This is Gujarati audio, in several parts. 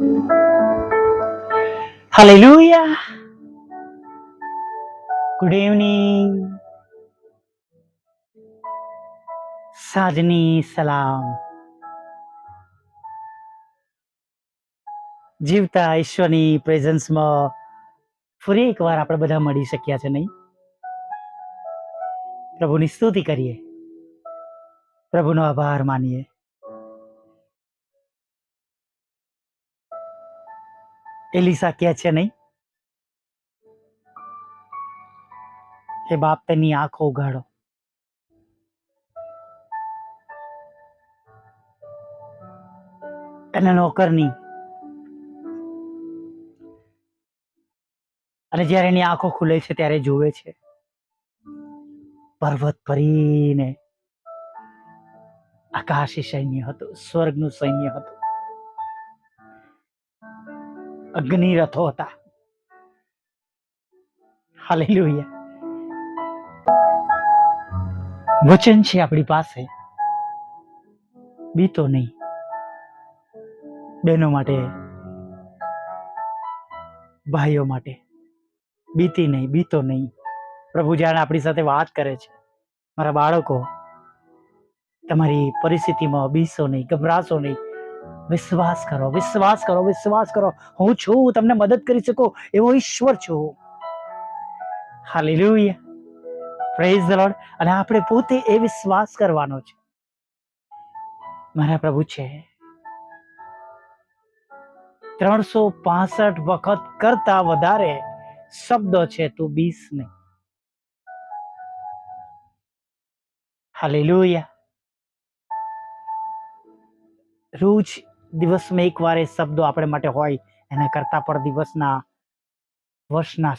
Hallelujah. ગુડ ઇવનિંગ સાંજની સલામ જીવતા ઈશ્વરની પ્રેઝન્સમાં ફરી એકવાર આપણે બધા મળી શક્યા છે નહીં? પ્રભુની સ્તુતિ કરીએ. પ્રભુનો આભાર માનીએ. એલિસા કહે છે નહીં? હે બાપ તેની આંખો ઉગાડો એના નોકરની અને જ્યારે એની આંખો ખુલે છે ત્યારે જોવે છે. પર્વત ભરીને આકાશી સૈન્ય હતું, સ્વર્ગનું સૈન્ય હતું. અગ્નિ રથો હતા. હાલેલુયા. વચન છે આપણી પાસે. બીતો નહીં. બહેનો માટે, ભાઈઓ માટે. બીતી નહીં, બીતો નહીં. પ્રભુ જાણે આપણી સાથે વાત કરે છે. મારા બાળકો, તમારી પરિસ્થિતિમાં બીસો નહીં, ગભરાશો નહીં. વિશ્વાસ કરો વિશ્વાસ કરો વિશ્વાસ કરો. હું છું, તમને મદદ કરી શકું, એવો ઈશ્વર છું. પ્રેઝ ધ લોર્ડ અને આપણે પોતે એ વિશ્વાસ કરવાનો છે. મારા પ્રભુ છે. ત્રણસો પાસઠ વખત કરતા વધારે શબ્દો છે તું બીસ નહીં. હાલેલુયા. રોજ દિવસમાં એક વાર એ શબ્દો આપણે માટે હોય, એના કરતા પણ દિવસના, વર્ષના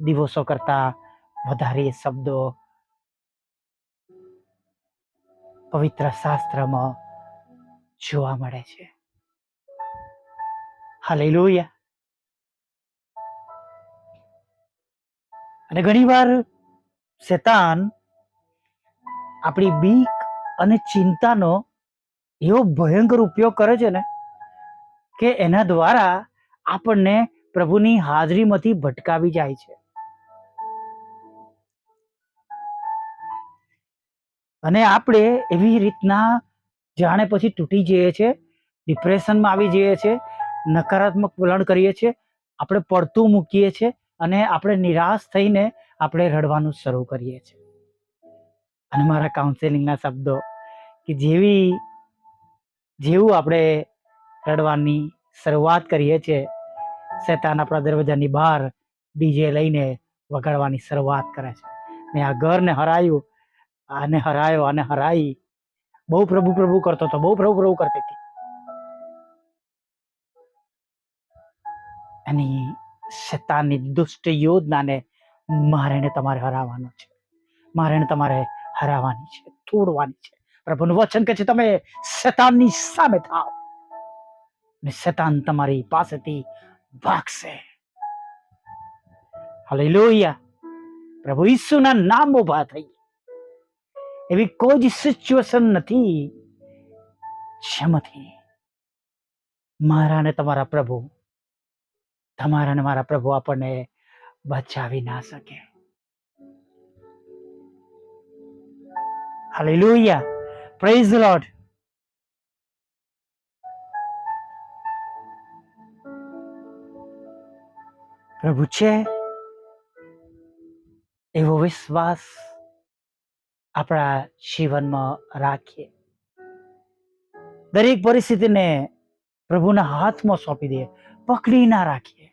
દિવસો કરતા વધારે શબ્દો પવિત્ર શાસ્ત્રમાં જોવા મળે છે. હાલેલુયા. અને ઘણીવાર શેતાન આપણી બીક અને ચિંતાનો એવો ભયંકર ઉપયોગ કરે છે ને કે એના દ્વારા આપણને પ્રભુની હાજરીમાંથી ભટકાવી જાય છે. અને આપણે એવી રીતના જાણે પછી તૂટી જઈએ છીએ ડિપ્રેશનમાં આવી જઈએ છીએ નકારાત્મક વલણ કરીએ છીએ આપણે પડતું મૂકીએ છીએ અને આપણે નિરાશ થઈને આપણે રડવાનું શરૂ કરીએ છીએ અને મારા કાઉન્સેલિંગના શબ્દો કે જેવી જેવું આપણે રડવાની શરૂઆત કરીએ છીએ, શેતાન આપણા દરવાજાની બહાર ડીજે લઈને વગાડવાની શરૂઆત કરે છે. મેં આ ઘરને હરાયું, આને હરાયો, આને હરાઈ. બહુ પ્રભુ પ્રભુ કરતો હતો, બહુ પ્રભુ પ્રભુ કરતી હતી. એની શેતાનની દુષ્ટ યોજનાને મારે તમારે હરાવવાનો છે. મારે તમારે હરાવવાની છે, તોડવાની છે. પ્રભુનું વચન કે છે, તમે શેતાનની સામે થાવ ને શેતાન તમારી પાસેથી ભાગશે. હાલેલુયા. પ્રભુ ઈસુના નામ ઊભા થઈ. એવી કોઈ જ સિચ્યુએશન નથી જેમાંથી મારા ને તમારા પ્રભુ, તમારા ને મારા પ્રભુ આપણને બચાવી ના શકે. હાલેલુયા. પ્રેઝ લોર્ડ પ્રભુ છે. એવો વિશ્વાસ આપણા જીવનમાં રાખીએ. દરેક પરિસ્થિતિને પ્રભુના હાથમાં સોંપી દઈએ. પકડી ના રાખીએ.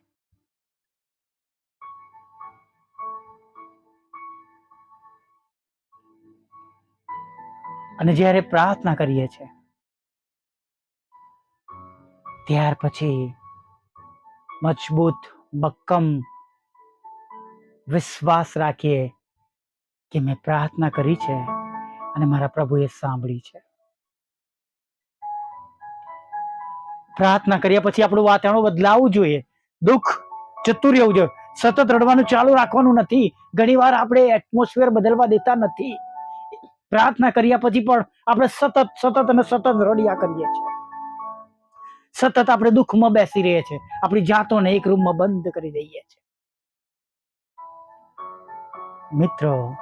અને જ્યારે પ્રાર્થના કરીએ છીએ, ત્યાર પછી મજબૂત, મક્કમ વિશ્વાસ રાખીએ કે મેં પ્રાર્થના કરી છે અને મારા પ્રભુએ સાંભળી છે. પ્રાર્થના કર્યા પછી આપણું વાતાવરણ બદલાવવું જોઈએ. દુઃખ જતું રહેવું જોઈએ. સતત રડવાનું ચાલુ રાખવાનું નથી. ઘણીવાર આપણે એટમોસ્ફિયર બદલવા દેતા નથી. પ્રાર્થના કર્યા પછી પણ આપણે સતત સતત અને સતત રડિયા કરીએ છીએ. સતત આપણે દુઃખમાં બેસી રહીએ છીએ. આપણી જાતોને એક રૂમમાં બંધ કરી દઈએ છીએ. મિત્રો,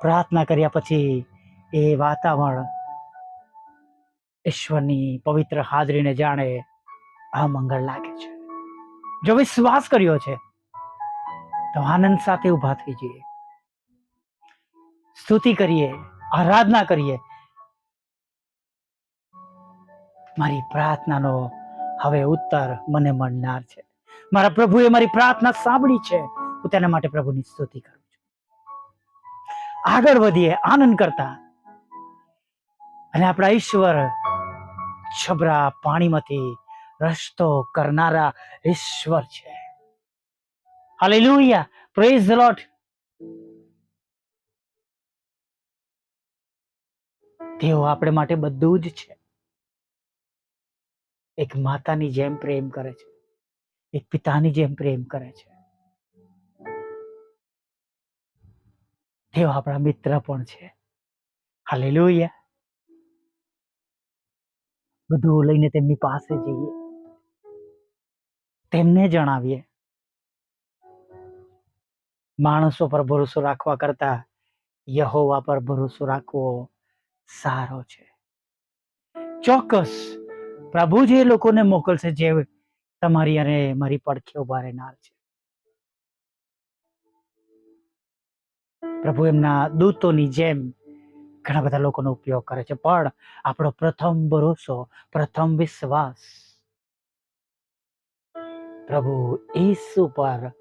પ્રાર્થના કર્યા પછી એ વાતાવરણ ઈશ્વરની પવિત્ર હાજરીને જાણે આ મંગળ લાગે છે. જો વિશ્વાસ કર્યો છે, તો આનંદ સાથે ઊભા થઈ જઈએ. સ્તુતિ કરીએ. આરાધના કરીએ. મારી પ્રાર્થનાનો હવે ઉત્તર મને મળનાર છે. મારા પ્રભુએ મારી પ્રાર્થના સાંભળી છે. હું તેના માટે પ્રભુની સ્તુતિ કરું છું. આગળ વધીએ, આનંદ કરતા. અને આપણા ઈશ્વર છબરા પાણીમાંથી રસ્તો કરનારા ઈશ્વર છે. હાલેલુયા પ્રેઝ ધ લોર્ડ તેઓ આપણે માટે બધું જ છે. એક માતાની જેમ પ્રેમ કરે છે. એક પિતાની જેમ પ્રેમ કરે છે. તેઓ આપણા મિત્ર પણ છે. હાલેલુયા. બધું લઈને તેમની પાસે જઈએ. તેમને જણાવીએ. માણસો પર ભરોસો રાખવા કરતા યહોવા પર ભરોસો રાખવો. સારો છે. ચોક્કસ. પ્રભુ જે લોકોને મોકલશે, જે તમારી અને મારી પડખે ઊભા રહેનાર છે. પ્રભુ એમના દૂતોની જેમ ઘણા બધા લોકોનો ઉપયોગ કરે છે. પણ આપણો પ્રથમ ભરોસો, પ્રથમ વિશ્વાસ પ્રભુ ઈસુ પર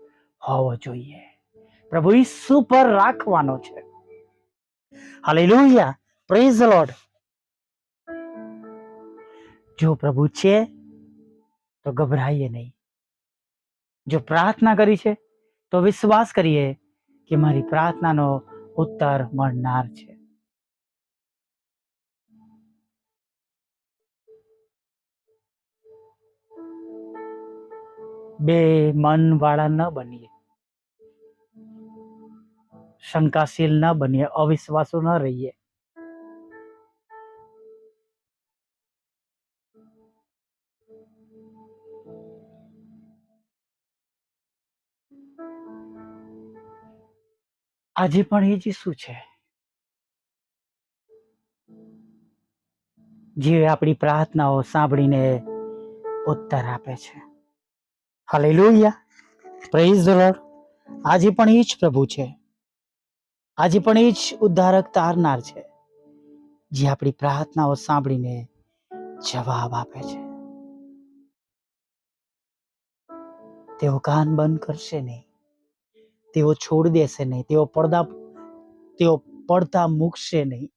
હોવો જોઈએ. પ્રભુ ઈસુ પર રાખવાનો છે. હાલેલુયા. પ્રેઝ લોર્ડ જો પ્રભુ છે તો ગભરાઈએ નહીં જો પ્રાર્થના કરી છે તો વિશ્વાસ કરીએ કે મારી પ્રાર્થનાનો ઉત્તર મળનાર છે બે મન વાળા ન બનીએ શંકાશીલ ન બનીએ અવિશ્વાસુ ન રહીએ આજે પણ એ જ શું છે. જે આપણી પ્રાર્થનાઓ સાંભળીને ઉત્તર આપે છે. હાલેલુયા પ્રેઝ ધ લોર્ડ આજે પણ એ જ પ્રભુ છે. આજે પણ એ જ ઉદ્ધારક તારનાર છે. જે આપણી પ્રાર્થનાઓ સાંભળીને જવાબ આપે છે. તેઓ કાન બંધ કરશે નહીં. તેઓ છોડી દેશે નહીં, તેઓ પડદા, તેઓ પડતા મૂકશે નહીં.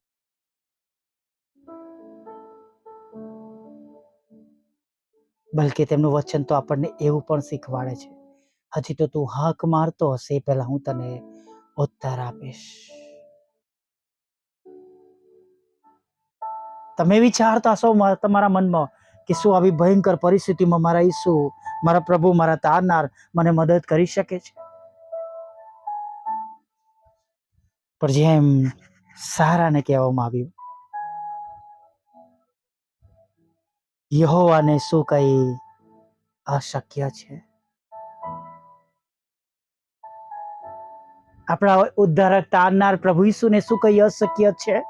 બલકે તેમનું વચન તો આપણને એવું પણ શીખવાડે છે. હજી તો તું હાક મારતો હશે એ પહેલા હું તને ઉત્તર આપીશ. તમે વિચારતા છો તમારા મનમાં કે શું આવી ભયંકર પરિસ્થિતિમાં મારા ઈસુ, મારા પ્રભુ, મારા તારનાર મને મદદ કરી શકે છે? પણ જેમ સારાને કહેવામાં આવ્યું, યહોવાને શું કઈ અશક્ય છે? આપણા ઉદ્ધારક તારનાર પ્રભુ ઈસુને શું કઈ અશક્ય છે?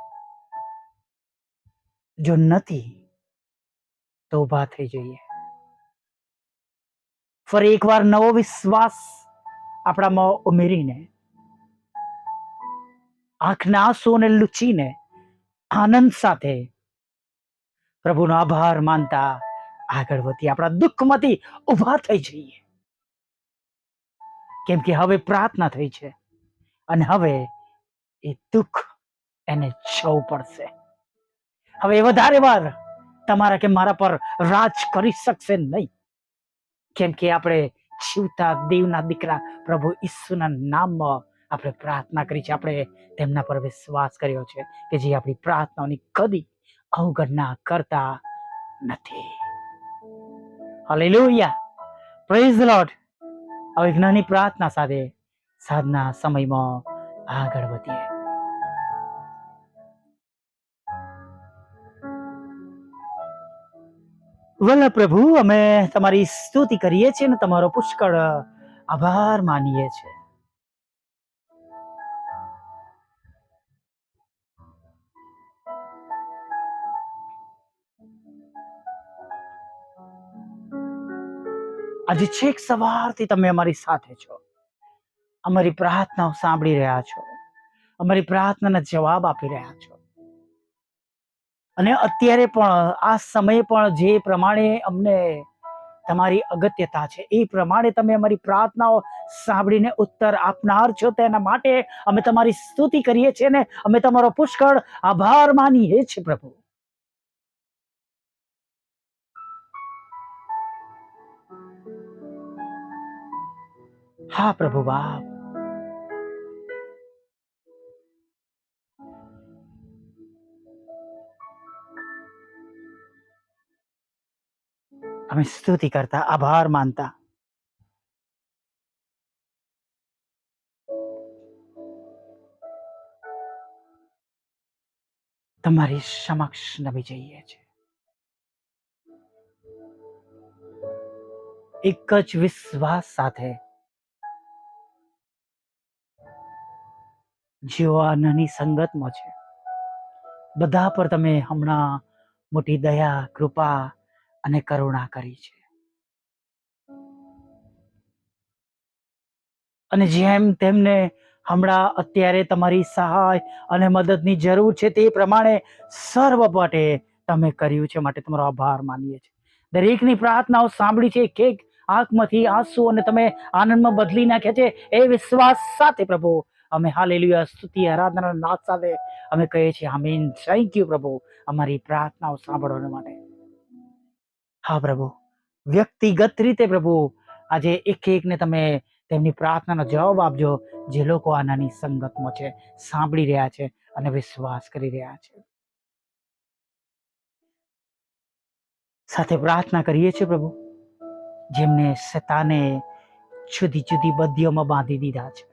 જો નથી, તો ઊભા થઈ જઈએ. ફરી એકવાર નવો વિશ્વાસ આપણામાં ઉમેરીને આંખના આંસુઓને લૂછીને આનંદ સાથે પ્રભુનો આભાર માનતા આગળ વધી આપણા દુઃખમાંથી ઊભા થઈ જઈએ. કેમ કે હવે પ્રાર્થના થઈ છે અને હવે એ દુઃખ એને જવું પડશે. હવે વધારે વાર તમારા કે મારા પર રાજ કરી શકશે નહીં. કેમ કે આપણે જીવતા દેવના દીકરા પ્રભુ ઈસુના નામમાં આપણે પ્રાર્થના કરી છે, આપણે તેમના પર વિશ્વાસ કર્યો છે કે જે આપણી પ્રાર્થનાઓની કદી અવગણના કરતા નથી. હાલેલુયા પ્રેઝ લોર્ડ હવે નાની પ્રાર્થના સાથે સાધના સમયમાં આગળ વધીએ. વલ પ્રભુ, અમે તમારી સ્તુતિ કરીએ છીએ ને તમારો પુષ્કળ આભાર માનીએ છીએ. આજે છેક સવારથી તમે અમારી સાથે છો. અમારી પ્રાર્થનાઓ સાંભળી રહ્યા છો. અમારી પ્રાર્થનાના જવાબ આપી રહ્યા છો. અને અત્યારે પણ, આ સમયે પણ જે પ્રમાણે અમને તમારી અગત્યતા છે, એ પ્રમાણે તમે અમારી પ્રાર્થનાઓ સાંભળીને ઉત્તર આપનાર છો તેના માટે અમે તમારી સ્તુતિ કરીએ છીએ ને અમે તમારો પુષ્કળ આભાર માનીએ છીએ પ્રભુ. હા પ્રભુ બાપ અમે સ્તુતિ કરતા આભાર માનતા તમારી સમક્ષ નમી જઈએ છે એક જ વિશ્વાસ સાથે જેઓ આ નાની સંગતમાં છે. બધા પર તમે હમણાં મોટી દયા, કૃપા અને કરુણા કરી છે. અને જેમ તેમને હમણાં અત્યારે તમારી સહાય અને મદદની જરૂર છે તે પ્રમાણે સર્વ માટે તમે કર્યું છે, માટે તમારો આભાર માનીએ છીએ. દરેકની પ્રાર્થનાઓ સાંભળી છે એક આંખમાંથી આંસુ અને તમે આનંદમાં બદલી નાખ્યા છે, એ વિશ્વાસ સાથે પ્રભુ અમે હાલેલુયા. સ્તુતિ આરાધના નાદ સાથે અમે કહીએ છીએ આમીન. થેન્ક યુ પ્રભુ. અમારી પ્રાર્થનાઓ સાંભળવા માટે. હા, પ્રભુ. વ્યક્તિગત રીતે, પ્રભુ, આજે એક એકને તમે તેમની પ્રાર્થનાનો જવાબ આપજો. જે લોકો આનાની સંગતમાં છે, સાંભળી રહ્યા છે અને વિશ્વાસ કરી રહ્યા છે. સાથે પ્રાર્થના કરીએ છીએ, પ્રભુ. જેમને શેતાને જુદી જુદી બદીઓમાં બાંધી દીધા છે.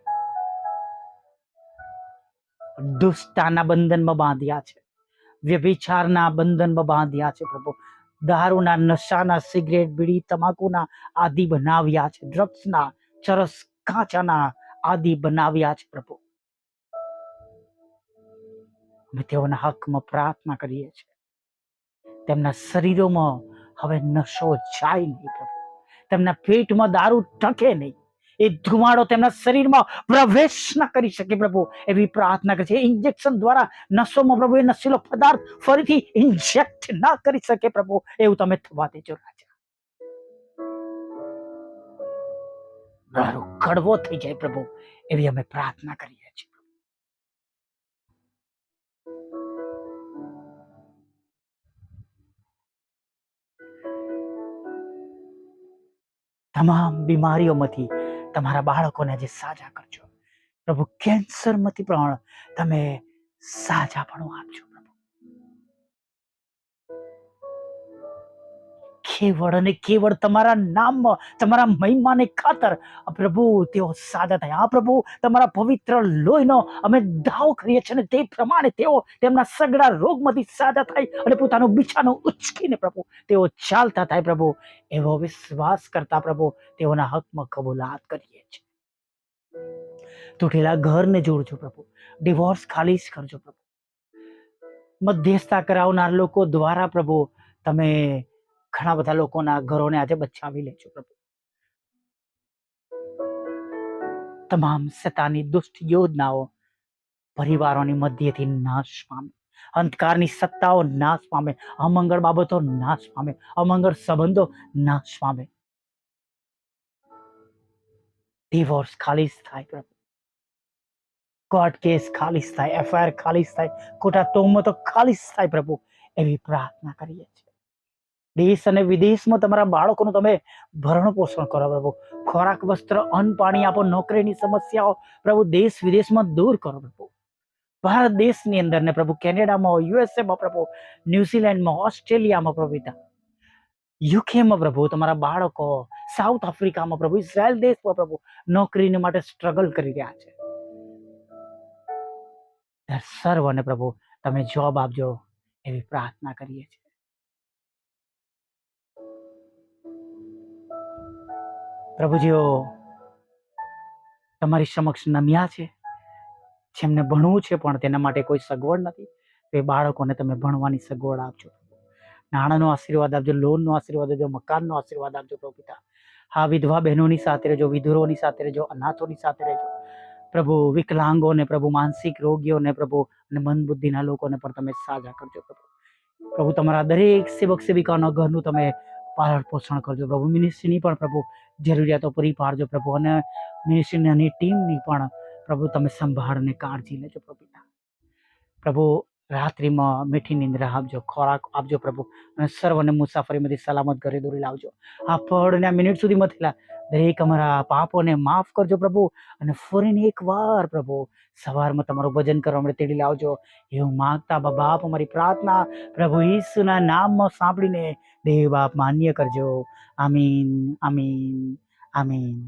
દુષ્ટાના બંધનમાં બાંધ્યા છે. વ્યભિચારના બંધનમાં બાંધ્યા છે પ્રભુ. દારૂના નશાના સિગરેટ, બીડી, તમાકુના આદિ બનાવ્યા છે. ડ્રગ્સના, ચરસ કાચાના આદિ બનાવ્યા છે પ્રભુ. અમે તેઓના હકમાં પ્રાર્થના કરીએ છીએ. તેમના શરીરોમાં હવે નશો જાય નહીં પ્રભુ. તેમના પેટમાં દારૂ ટકે નહીં. એ ધુમાડો તેમના શરીરમાં પ્રવેશ ન કરી શકે પ્રભુ. એવી પ્રાર્થના કરે છે. ઇન્જેક્શન દ્વારા નસોમાં પ્રભુ એ નશીલો પદાર્થ ફરીથી ઇન્જેક્ટ ન કરી શકે પ્રભુ. એવું તમે થવા દેજો રાજા. મારો કડવો થઈ જાય પ્રભુ. એવી અમે પ્રાર્થના કરીએ છીએ. તમામ બીમારીઓમાંથી તમારા બાળકોને આજે સાજા કરજો. પ્રભુ કેન્સરમાંથી પણ તમે સાજાપણું આપજો. કેવળ અને કેવળ તમારા નામમાં તમારા મહિમાને ખાતર પ્રભુ તેઓ સાજા થાય. આ પ્રભુ તમારા પવિત્ર લોહીનો અમે દાવ કરીએ છીએ અને તે પ્રમાણે તેઓ તેમના સગડા રોગમાંથી સાજા થાય અને પોતાનું બિછાનું ઉચકીને પ્રભુ તેઓ ચાલતા થાય. પ્રભુ, એવો વિશ્વાસ કરતા પ્રભુ તેઓના હકમાં કબૂલાત કરીએ છીએ. તૂટેલા ઘરને જોડજો પ્રભુ. ડિવોર્સ ખાલી કરજો પ્રભુ. મધ્યસ્થતા કરાવનાર લોકો દ્વારા પ્રભુ તમે ઘણા બધા લોકોના ઘરોને આજે બચાવી લેજો પ્રભુ. તમામ સતાની દુષ્ટ યોજનાઓ પરિવારોની મધ્યથી નાશ પામે. અંધકારની સત્તાઓ નાશ પામે. અમંગળ બાબતો નાશ પામે. અમંગળ સંબંધો નાશ પામે. ડિવોર્સ ખાલી થાય પ્રભુ. કોર્ટ કેસ ખાલીસ થાય. એફઆઈઆર ખાલીસ થાય. ખોટા તોમતો ખાલીસ થાય પ્રભુ. એવી પ્રાર્થના કરીએ છીએ. દેશ અને વિદેશમાં તમારા બાળકોનું તમે ભરણ પોષણ કરો પ્રભુ. ખોરાક, વસ્ત્ર, અન્ન, પાણી આપો, નોકરીની સમસ્યાઓ પ્રભુ દેશ વિદેશમાં દૂર કરો પ્રભુ. ભારત દેશની અંદર ને પ્રભુ કેનેડામાં યુએસએમાં પ્રભુ, ન્યુઝીલેન્ડમાં, ઓસ્ટ્રેલિયામાં પ્રભુ પિતા. યુકેમાં પ્રભુ તમારા બાળકો, સાઉથ આફ્રિકામાં પ્રભુ, ઇઝરાયલ દેશમાં પ્રભુ નોકરીને માટે સ્ટ્રગલ કરી રહ્યા છે. સર્વને પ્રભુ તમે જોબ આપજો એવી પ્રાર્થના કરીએ છીએ. પ્રભુજીઓ, તમારી સમક્ષ નમ્યા છે. જેમને ભણવું છે પણ તેના માટે કોઈ સગવડ નથી. એ બાળકોને તમે ભણવાની સગવડ આપજો. નાણાંનો આશીર્વાદ આપજો, લોનનો આશીર્વાદ આપજો, મકાનનો આશીર્વાદ આપજો, પ્રભુ પિતા. હા, વિધવા બહેનોની સાથે રહેજો વિધુરોની સાથે રહેજો, અનાથોની સાથે રહેજો. પ્રભુ વિકલાંગોને, પ્રભુ માનસિક રોગીઓને, પ્રભુ અને મન બુદ્ધિના લોકોને પણ તમે સાજા કરજો, પ્રભુ. પ્રભુ, તમારા દરેક સેવક સેવિકાના ઘરનું તમે પાલન પોષણ કરજો. પ્રભુ મિનિસ્ટ્રીની પણ પ્રભુ જરૂરિયાતો પૂરી પાડજો પ્રભુ અને મિનિસ્ટ્રીની ટીમની પણ પ્રભુ તમે સંભાળ અને કાળજી લેજો પ્રભુ પ્રભુ રાત્રિમાં મીઠી નિંદ્રા આપજો, ખોરાક આપજો પ્રભુ અને સર્વને મુસાફરીમાંથી સલામત ઘરે દોરી લાવજો. આ ફળને આ મિનિટ સુધીમાં થયેલા દરેક અમારા પાપોને માફ કરજો પ્રભુ અને ફરીને એકવાર પ્રભુ સવારમાં તમારું ભજન કરવા માટે તેડી લાવજો. એવું માગતા બાપ અમારી પ્રાર્થના પ્રભુ ઈસુના નામમાં સાંભળીને દેવ બાપ માન્ય કરજો. આમીન આમીન આમીન.